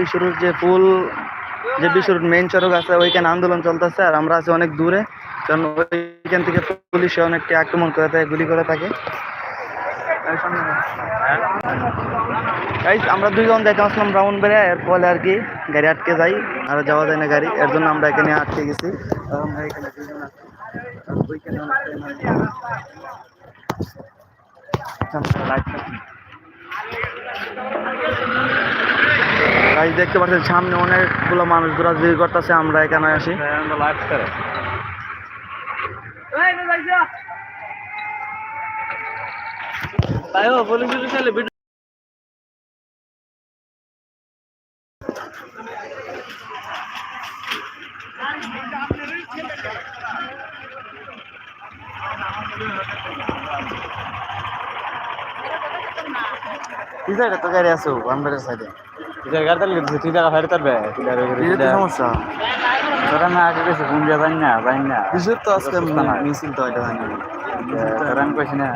বিশ্বরুট যে ফুল, যে বিশ্বরুট মেইন সড়ক আছে, ওইখানে আন্দোলন চলতেছে আর আমরা আছি অনেক দূরে। কারণ ওইখান থেকে পুলিশ অনেকটা আক্রমণ করে থাকে গুলি করে থাকে। আমরা দুইজন যাইতে আসলাম ব্রাউন বেড়ে এর ফলে আর কি গাড়ি আটকে যাই আর যাওয়া যায় না গাড়ি। এর জন্য আমরা এখানে আটকে গেছি। আমরা এখানে দুইজন ওইখানে গাইজ দেখতে পাচ্ছেন সামনে অনেকগুলো মানুষ ঘোরাঘুরি করতেছে আমরা এখানে আসি। কি সাইডে তো গাড়ি আছো বানবাড়ির সাইডে সমস্যা। তোরা না আগে গেছে কোন জায়গায় না জানি না। বিশুর তো আজকে। মিছিল তো এটা জানি। তোরা আমি কইছি না।